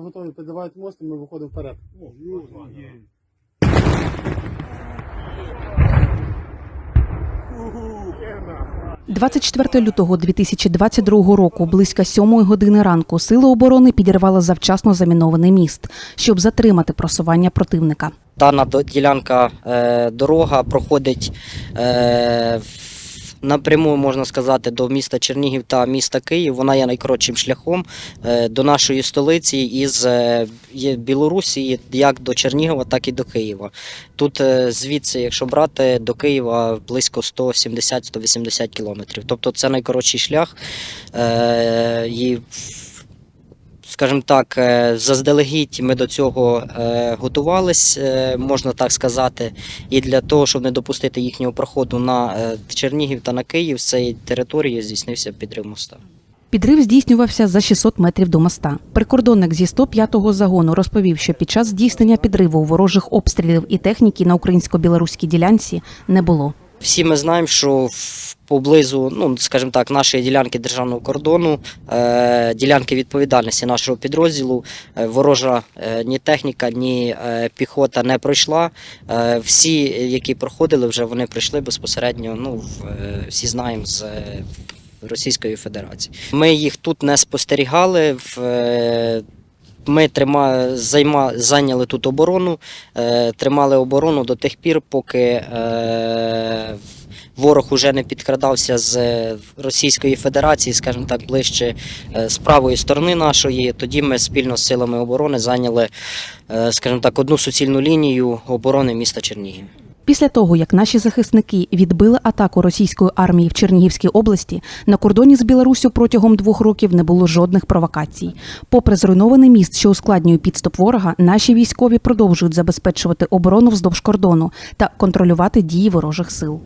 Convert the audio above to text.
готові, підривають мост, і ми виходимо вперед. 24 лютого 2022 року, близько 7 години ранку, сили оборони підірвали завчасно замінований міст, щоб затримати просування противника. Дана до- ділянка е, дорога проходить е, в- напряму, можна сказати, до міста Чернігів та міста Київ. Вона є найкоротшим шляхом е, до нашої столиці із е, Білорусі, як до Чернігова, так і до Києва. Тут е, звідси, якщо брати, до Києва близько 170-180 кілометрів. Тобто це найкоротший шлях. І скажімо так, е, заздалегідь ми до цього е, готувались, е, можна так сказати. І для того, щоб не допустити їхнього проходу на Чернігів та на Київ, з цієї території здійснився підрив моста. Підрив здійснювався за 600 метрів до моста. Прикордонник зі 105-го загону розповів, що під час здійснення підриву ворожих обстрілів і техніки на українсько-білоруській ділянці не було. Всі ми знаємо, що поблизу, ну скажімо так, нашої ділянки державного кордону, е, ділянки відповідальності нашого підрозділу, е, ворожа е, ні техніка, ні піхота не пройшла. Всі, які проходили, вже вони прийшли безпосередньо. Ну всі знаємо з. Російської Федерації. Ми їх тут не спостерігали. В, ми трима, займа, зайняли тут оборону, е, тримали оборону до тих пір, поки е, ворог уже не підкрадався з е, Російської Федерації, скажімо так, ближче е, з правої сторони нашої. Тоді ми спільно з силами оборони зайняли, е, скажімо так, одну суцільну лінію оборони міста Чернігів. Після того, як наші захисники відбили атаку російської армії в Чернігівській області, на кордоні з Білоруссю протягом двох років не було жодних провокацій. Попри зруйнований міст, що ускладнює підступ ворога, наші військові продовжують забезпечувати оборону вздовж кордону та контролювати дії ворожих сил.